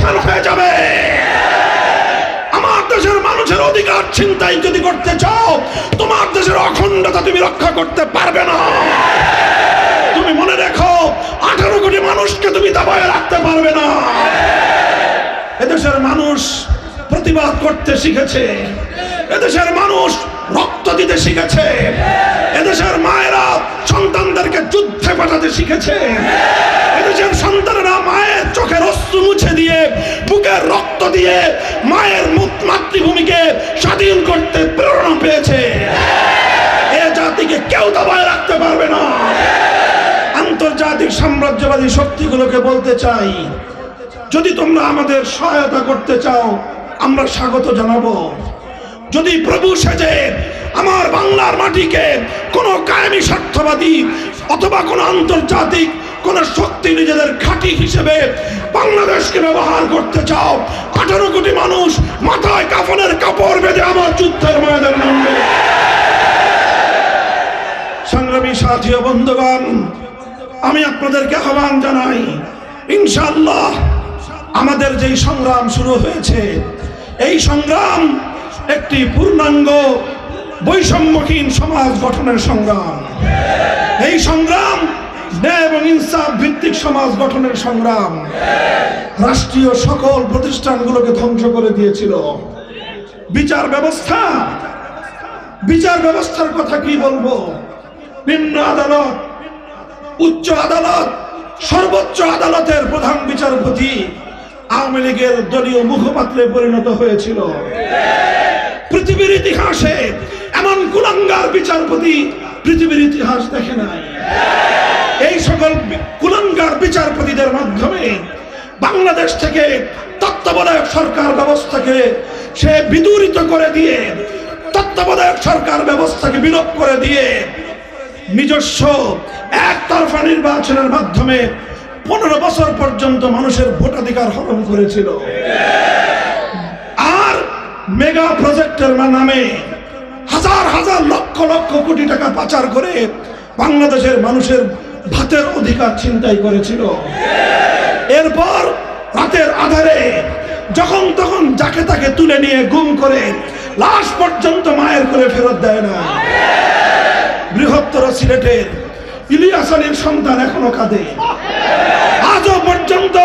উত্থান হয়ে যাবে। আমার দেশের মানুষের অধিকার চিন্তাই যদি করতে চাও, তোমার দেশের অখণ্ডতা তুমি রক্ষা করতে পারবে না। তুমি মনে রেখো, আঠারো কোটি মানুষকে তুমি দাবায় রাখতে পারবে না। এদেশের মানুষ প্রতিবাদ করতে শিখেছে। এদেশের মানুষ রক্ত দিতে শিখেছে। এদেশের মায়েরা সন্তানদেরকে যুদ্ধে পাঠাতে শিখেছে। এদেশের সন্তানেরা বুকের রক্ত দিয়ে মায়ের মাতৃভূমিকে স্বাধীন করতে প্রেরণা পেয়েছে। এ জাতিকে কেউ দাবায় রাখতে পারবে না। আন্তর্জাতিক সাম্রাজ্যবাদী শক্তিগুলোকে বলতে চাই, যদি তোমরা আমাদের সহায়তা করতে চাও, আমরা স্বাগত জানাব। যদি প্রভু সেজে আমার বাংলার মাটিকে কোনো কায়েমি স্বার্থবাদী অথবা কোনো আন্তর্জাতিক কোন শক্তি নিজেদের ঘাঁটি হিসেবে বাংলাদেশকে ব্যবহার করতে চাও। আঠারো কোটি মানুষ মাথায় কাফনের কাপড় বেঁধে আমার যুদ্ধের ময়দানে নামবে। সংগ্রামী সাথী বন্ধুগণ, আমি আপনাদেরকে আহ্বান জানাই ইনশাল্লাহ আমাদের যেই সংগ্রাম শুরু হয়েছে, এই সংগ্রাম একটি পূর্ণাঙ্গ, বৈষম্যহীন সমাজ গঠনের সংগ্রাম। এই সংগ্রাম ন্যায় এবং ইনসাফ ভিত্তিক সমাজ গঠনের সংগ্রাম। রাষ্ট্রীয় সকল প্রতিষ্ঠানগুলোকে ধ্বংস করে দিয়েছিল। বিচার ব্যবস্থা। বিচার ব্যবস্থার কথা কি বলব? নিম্ন আদালত, উচ্চ আদালত, সর্বোচ্চ আদালতের প্রধান বিচারপতি আওয়ামী লীগের দলীয় মুখপাত্রে পরিণত হয়েছিল। পৃথিবীর ইতিহাসে এমন কুলাঙ্গার বিচারপতি পৃথিবীর ইতিহাস দেখে নাই। এই সকল কুলাঙ্গার বিচারপতিদের মাধ্যমে বাংলাদেশ থেকে তত্ত্বাবধায়ক সরকার ব্যবস্থাকে সে বিদূরিত করে দিয়ে, তত্ত্বাবধায়ক সরকার ব্যবস্থাকে বিলোপ করে দিয়ে নিজস্ব একতরফা নির্বাচনের মাধ্যমে পনেরো বছর পর্যন্ত মানুষের ভোটাধিকার হরণ করেছিল। আর মেগা প্রজেক্টের নামে হাজার হাজার লক্ষ লক্ষ কোটি টাকা পাচার করে বাংলাদেশের মানুষের ভাতের অধিকার ছিনতাই করেছিল। এরপর রাতের আধারে যখন তখন যাকে তাকে তুলে নিয়ে গুম করে, লাশ পর্যন্ত মায়ের করে ফেরত দেয় না। বৃহত্তর সিলেটের ইলিয়াস আলীর সন্তান এখনও কাঁদে। আজও পর্যন্ত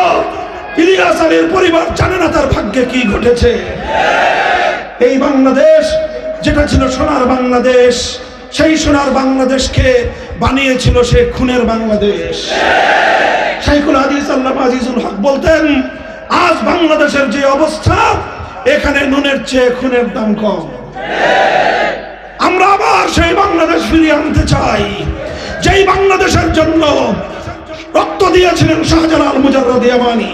ইলিয়াস আলীর পরিবার জানে না তার ভাগ্যে কি ঘটেছে। এই বাংলাদেশ, যেটা ছিল সোনার বাংলাদেশ, সেই সোনার বাংলাদেশকে বানিয়েছিল সে খুনের বাংলাদেশ। শাইখুল হাদিস আল্লাহ আজিজুল হক বলতেন, আজ বাংলাদেশের যে অবস্থা, এখানে নুনের চেয়ে খুনের দাম কম। আমরা আবার সেই বাংলাদেশ ফিরিয়ে আনতে চাই। যেই বাংলাদেশের জন্য রক্ত দিয়েছিলেন শাহজালাল মুজাররদ ইয়ামানি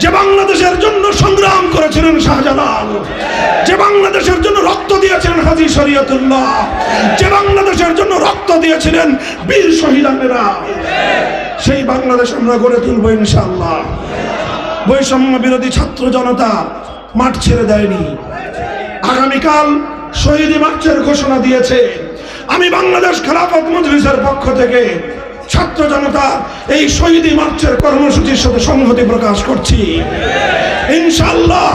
যে বাংলাদেশের জন্য সংগ্রাম করেছিলেন শাহজালাল হাজি শরীয়তুল্লাহ, যে বাংলাদেশের জন্য রক্ত দিয়েছিলেন বীর শহীদানেরা, সেই বাংলাদেশ আমরা গড়ে তুলবো ইনশাআল্লাহ। বৈষম্য বিরোধী ছাত্র জনতা মাঠ ছেড়ে দেয়নি। আগামীকাল শহীদ মার্চের ঘোষণা দিয়েছে। আমি বাংলাদেশ খেলাফত মজলিসের পক্ষ থেকে ছাত্র জনতা এই শহীদ মার্চের কর্মসূচির সাথে সংহতি প্রকাশ করছি। ইনশাল্লাহ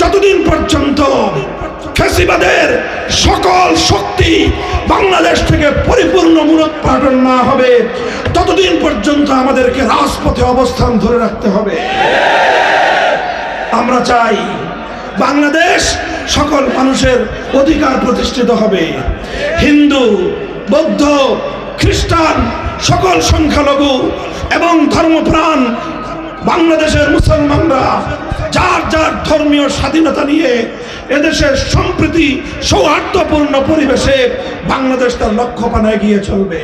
যতদিন পর্যন্ত ফেসিবাদের সকল শক্তি বাংলাদেশ থেকে পরিপূর্ণ মূলোৎপাটন না হবে, ততদিন পর্যন্ত আমাদেরকে রাজপথে অবস্থান ধরে রাখতে হবে। আমরা চাই বাংলাদেশ সকল মানুষের অধিকার প্রতিষ্ঠিত হবে। হিন্দু, বৌদ্ধ, খ্রিস্টান সকল সংখ্যালঘু এবং ধর্মপ্রাণ বাংলাদেশের মুসলমানরা যার যার ধর্মীয় স্বাধীনতা নিয়ে এদেশের সম্প্রীতি সৌহার্দ্যপূর্ণ পরিবেশে বাংলাদেশ তার লক্ষ্য পানে এগিয়ে চলবে।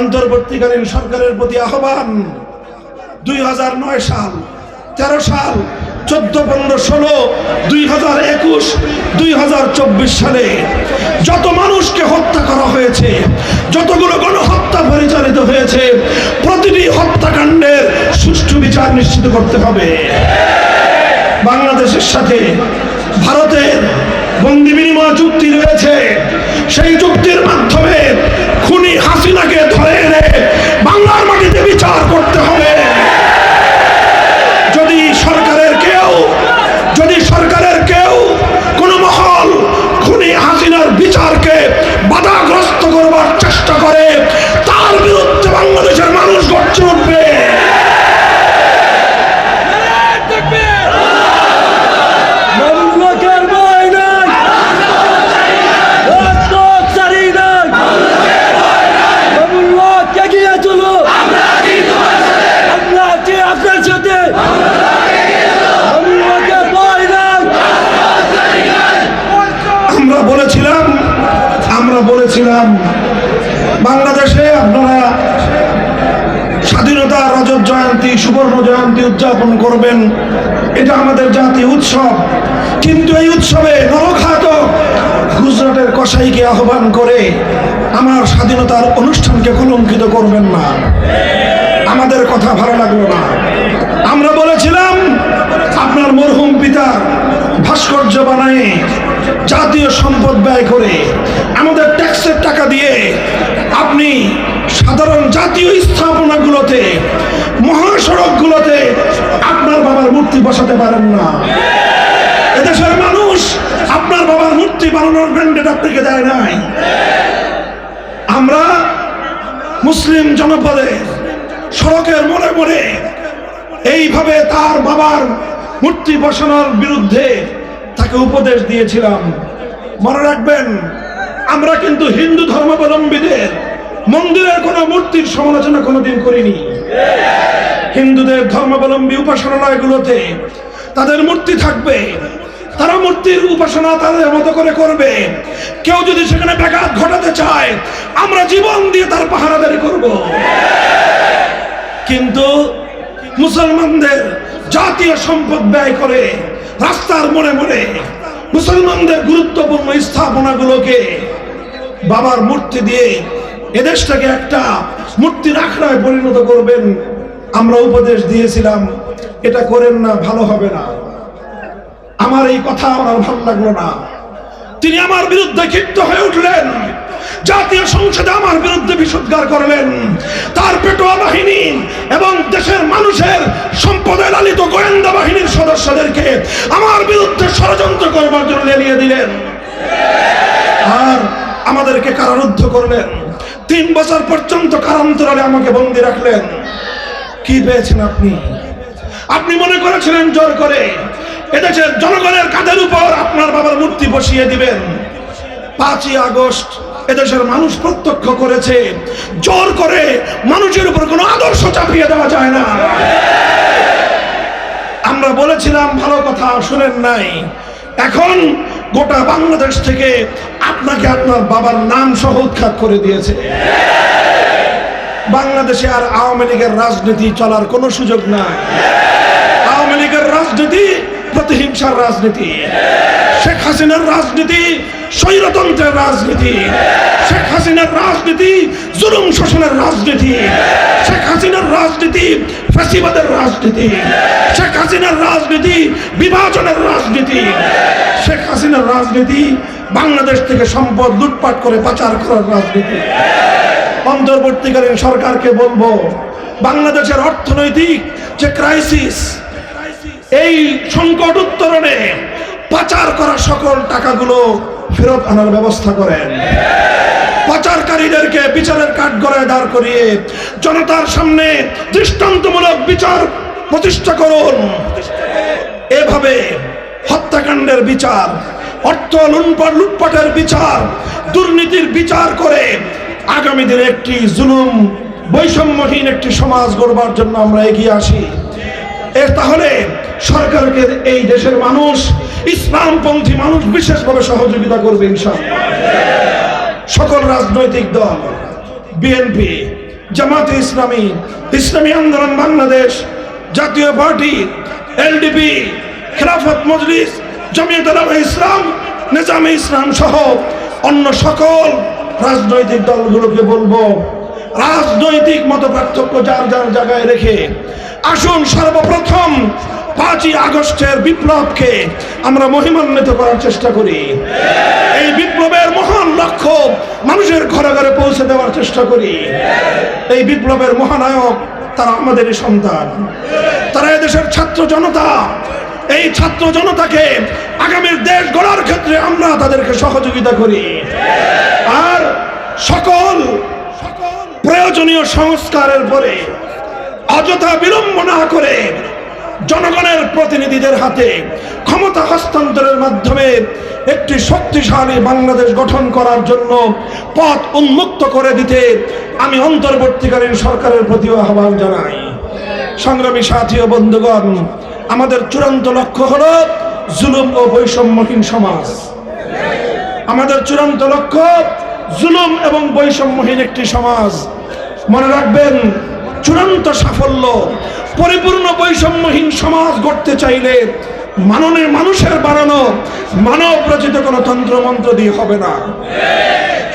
অন্তর্বর্তীকালীন সরকারের প্রতি আহ্বান, দুই হাজার নয় সাল, তেরো সাল, চোদ্দ, পনেরো, ষোলো, দুই হাজার একুশ, দুই হাজার চব্বিশ সালে যত মানুষকে হত্যা করা হয়েছে, যতগুলো গণহত্যা পরিচালিত হয়েছে, প্রতিটি হত্যাকাণ্ডের সুষ্ঠু বিচার নিশ্চিত করতে হবে। বাংলাদেশের সাথে ভারতের বন্দি বিনিময় চুক্তি রয়েছে, সেই চুক্তির মাধ্যমে খুনি হাসিনাকে ধরে এনে বাংলার মাটিতে বিচার করতে জয়ন্তী উদযাপন করবেন, এটা আমাদের জাতীয় উৎসব। কিন্তু এই উৎসবে নরখাত গুজরাটের কসাইকে আহ্বান করে আমার স্বাধীনতার অনুষ্ঠানকে কলঙ্কিত করবেন না। আমাদের কথা ভালো লাগল না। আমরা বলেছিলাম, আপনার মরহুম পিতা ভাস্কর্য বানায় জাতীয় সম্পদ ব্যয় করে আমাদের ট্যাক্সের টাকা দিয়ে আপনি সাধারণ জাতীয় স্থাপনাগুলোতে বসাতে পারেন না। এদেশের মানুষ আপনার বাবার মূর্তি বানানোর ব্র্যান্ডেড আপনাকে দেয় নাই। আমরা মুসলিম জনপদে সড়কের মোড়ে মোড়ে এইভাবে তার বাবার মূর্তি বসানোর বিরুদ্ধে তাকে উপদেশ দিয়েছিলাম। মনে রাখবেন, আমরা কিন্তু হিন্দু ধর্মাবলম্বীদের মন্দিরের কোনো মূর্তির সমালোচনা কোনোদিন করিনি। হিন্দুদের ধর্মাবলম্বী উপাসনালয়গুলোতে তাদের মূর্তি থাকবে। তারা মূর্তির উপাসনা তাদের মতো করে করবে। কেউ যদি সেখানে ব্যাঘাত ঘটাতে চায়, আমরা জীবন দিয়ে তার পাহারাদারি করব। কিন্তু মুসলমানদের জাতীয় সম্পদ ব্যয় করে, রাস্তার মোড়ে মোড়ে মুসলমানদের গুরুত্বপূর্ণ স্থাপনাগুলোকে বাবার মূর্তি দিয়ে এদেশটাকে একটা মূর্তির আখড়ায় পরিণত করবেন। আমরা উপদেশ দিয়েছিলাম, এটা করেন না, ভালো হবে না। আমার এই কথা আমার ভালো লাগল না। তিনি আমার বিরুদ্ধে ক্ষিপ্ত হয়ে উঠলেন। জাতীয় সংসদে আমার বিরুদ্ধে বিশুদ্ধার করলেন। তার পেটোয়া বাহিনী এবং দেশের মানুষের সম্পদে লালিত গোয়েন্দা বাহিনীর সদস্যদেরকে আমার বিরুদ্ধে ষড়যন্ত্র করবার জন্য লেলিয়ে দিলেন। আর আমাদেরকে কারারুদ্ধ করলেন। তিন বছর পর্যন্ত কারান্তরালে আমাকে বন্দি রাখলেন। কি পেয়েছেন আপনি? আপনি মনে করেছিলেন জোর করে? এদেশের জনগণের কাঁধের উপর আপনার বাবার মূর্তি বসিয়ে দিবেন। পাঁচই আগস্ট এদেশের মানুষ প্রত্যক্ষ করেছে, জোর করে মানুষের উপর কোনো আদর্শ চাপিয়ে দেওয়া যায় না। আমরা বলেছিলাম, ভালো কথা শুনেন নাই। এখন গোটা বাংলাদেশ থেকে আপনাকে আপনার বাবার নাম সহ উৎখাত করে দিয়েছে। বাংলাদেশে আর আওয়ামী লীগের রাজনীতি চলার কোনো সুযোগ নাই। আওয়ামী লীগের রাজনীতি প্রতিহিংসার রাজনীতি। শেখ হাসিনার রাজনীতি, স্বৈরতন্ত্রের রাজনীতি। শেখ হাসিনার রাজনীতি, জুলুম শোষণের রাজনীতি। শেখ হাসিনার রাজনীতি, ফ্যাসিবাদের রাজনীতি। শেখ হাসিনার রাজনীতি, বিভাজনের রাজনীতি। শেখ হাসিনার রাজনীতি, বাংলাদেশ থেকে সম্পদ লুটপাট করে পাচার করার রাজনীতি। অন্তর্বর্তীকালীন সরকারকে বলব, বাংলাদেশের অর্থনৈতিক যে ক্রাইসিস এই সংকট উত্তরণে পাচার করা সকল টাকাগুলো ফেরত আনার ব্যবস্থা করেন। পাচারকারীদেরকে বিচারের কাঠগড়ায় দাঁড় করিয়ে জনতার সামনে দৃষ্টান্তমূলক বিচার প্রতিষ্ঠা করুন। এভাবে হত্যাকাণ্ডের বিচার, অর্থ লুটপাট, লুটপাটের বিচার, দুর্নীতির বিচার করে আগামী দিনে একটি জুলুম, বৈষম্যহীন একটি সমাজ গড়বার জন্য আমরা এগিয়ে আসি। এর তাহলে সরকারকে এই দেশের মানুষ, ইসলামপন্থী মানুষ বিশেষভাবে সহযোগিতা করবে সকল রাজনৈতিক দল, বিএনপি, জামাতে ইসলামী ইসলামী আন্দোলন বাংলাদেশ, জাতীয় পার্টি, এলডিপি, খেলাফত মজলিস, জমিয়ত ইসলাম, নিজামে ইসলাম সহ অন্য সকল রাজনৈতিক দলগুলোকে বলব, রাজনৈতিক মত পার্থক্য যার যার জায়গায় রেখে আসুন সর্বপ্রথম পাঁচই আগস্টের বিপ্লবকে আমরা মহিমান্বিত করার চেষ্টা করি। এই বিপ্লবের মহান লক্ষ্য মানুষের ঘরে ঘরে পৌঁছে দেওয়ার চেষ্টা করি। এই বিপ্লবের মহানায়ক তারা আমাদেরই সন্তান। তারা এদেশের ছাত্র জনতা, এই ছাত্র জনতাকে আগামীর দেশ গড়ার ক্ষেত্রে আমরা তাদেরকে সহযোগিতা করি। আর সকল প্রয়োজনীয় সংস্কারের পরে অযথা বিলম্ব না করে জনগণের প্রতিনিধিদের হাতে ক্ষমতা হস্তান্তরের মাধ্যমে একটি শক্তিশালী বাংলাদেশ গঠন করার জন্য পথ উন্মুক্ত করে দিতে আমি অন্তর্বর্তীকালীন সরকারের প্রতি আহ্বান জানাই। সংগ্রামী সাথী ও বন্ধুগণ, আমাদের চূড়ান্ত লক্ষ্য হলো জুলুম ও বৈষম্যহীন সমাজ। আমাদের চূড়ান্ত লক্ষ্য জুলুম এবং বৈষম্যহীন একটি সমাজ। মনে রাখবেন, চূড়ান্ত সাফল্য পরিপূর্ণ বৈষম্যহীন সমাজ গড়তে চাইলে মাননের মানুষের বানানো মানব রচিত কোনো তন্ত্রমন্ত্র দিয়ে হবে না।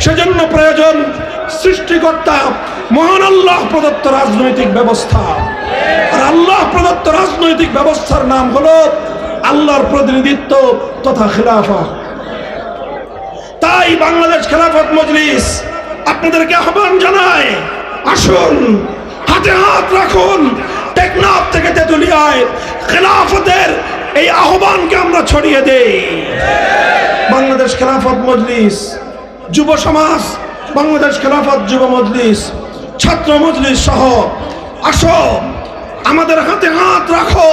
সেজন্য প্রয়োজন সৃষ্টিকর্তা, মহান আল্লাহ প্রদত্ত রাজনৈতিক ব্যবস্থা। আর আল্লাহ প্রদত্ত রাজনৈতিক ব্যবস্থার নাম হলো আল্লাহর প্রতিনিধিত্ব তথা খেলাফা। তাই বাংলাদেশ খেলাফত মজলিস, আপনাদেরকে আহ্বান জানায় আসুন, হাতে হাত রাখুন টেকনাফ থেকে তেতুলিয়ায় খেলাফতের এই আহ্বানকে আমরা ছড়িয়ে দেই। বাংলাদেশ খেলাফত মজলিস, যুব সমাজ, বাংলাদেশ খেলাফত যুব মজলিস, ছাত্র মজলিস সহ আসো, আমাদের হাতে হাত রাখো।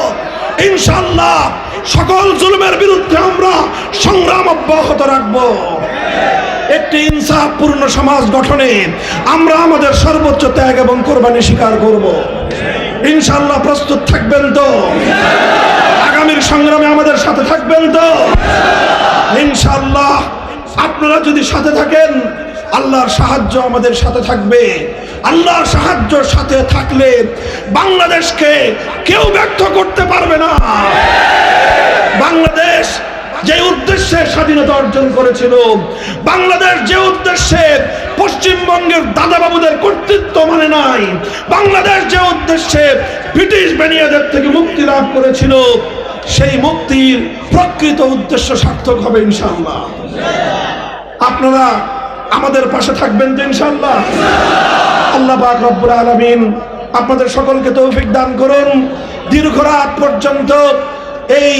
ইনশাল্লাহ সকল জুলুমের বিরুদ্ধে আমরা সংগ্রাম অব্যাহত রাখব। একটি ইনসাফপূর্ণ সমাজ গঠনে আমরা আমাদের সর্বোচ্চ ত্যাগ এবং কোরবানি স্বীকার করব। ইনশাল্লাহ প্রস্তুত থাকবেন তো। আগামীর সংগ্রামে আমাদের সাথে থাকবেন তো। ইনশাল্লাহ আপনারা যদি সাথে থাকেন, আল্লাহর সাহায্য আমাদের সাথে থাকবে। আল্লাহর সাহায্য সাথে থাকলে বাংলাদেশকে কেউ ব্যর্থ করতে পারবে না। বাংলাদেশ যে উদ্দেশ্যে স্বাধীনতা অর্জন করেছিল, বাংলাদেশ যে উদ্দেশ্যে পশ্চিমবঙ্গের দাদাবাবুদের কর্তৃত্ব মানে নাই। বাংলাদেশ যে উদ্দেশ্যে ব্রিটিশ বেনিয়াদের থেকে মুক্তি লাভ করেছিল, সেই মুক্তির প্রকৃত উদ্দেশ্য সার্থক হবে ইনশাআল্লাহ। আপনারা আমাদের পাশে থাকবেন তো ইনশাআল্লাহ। আল্লাহ পাক রব্বুল আলামিন আপনাদের সকলকে তৌফিক দান করুন। দীর্ঘ রাত পর্যন্ত এই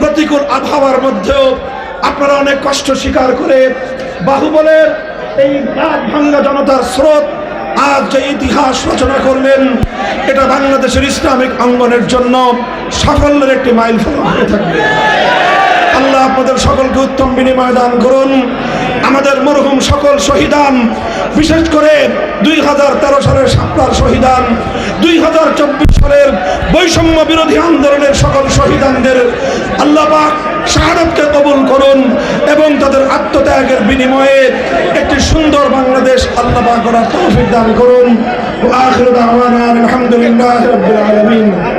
প্রতিকূল আবহাওয়ার মধ্যেও আপনারা অনেক কষ্ট স্বীকার করে বাহুবলের এই রাত ভাঙ্গা জনতার স্রোত আজ যে ইতিহাস রচনা করলেন, এটা বাংলাদেশের ইসলামিক অঙ্গনের জন্য সাফল্যের একটি মাইল ফলক হয়ে থাকবে। আল্লাহ আপনাদের সকলকে উত্তম বিনিময় দান করুন। আমাদের মরহুম সকল শহীদান, বিশেষ করে দুই হাজার তেরো সালের সাপলার শহীদান, দুই হাজার চব্বিশ সালের বৈষম্য বিরোধী আন্দোলনের সকল শহীদানদের, আল্লাহ পাক শাহাদতকে কবুল করুন এবং তাদের আত্মত্যাগের বিনিময়ে একটি সুন্দর বাংলাদেশ আল্লাহ করার তৌফিক দান করুন। আলহামদুলিল্লাহ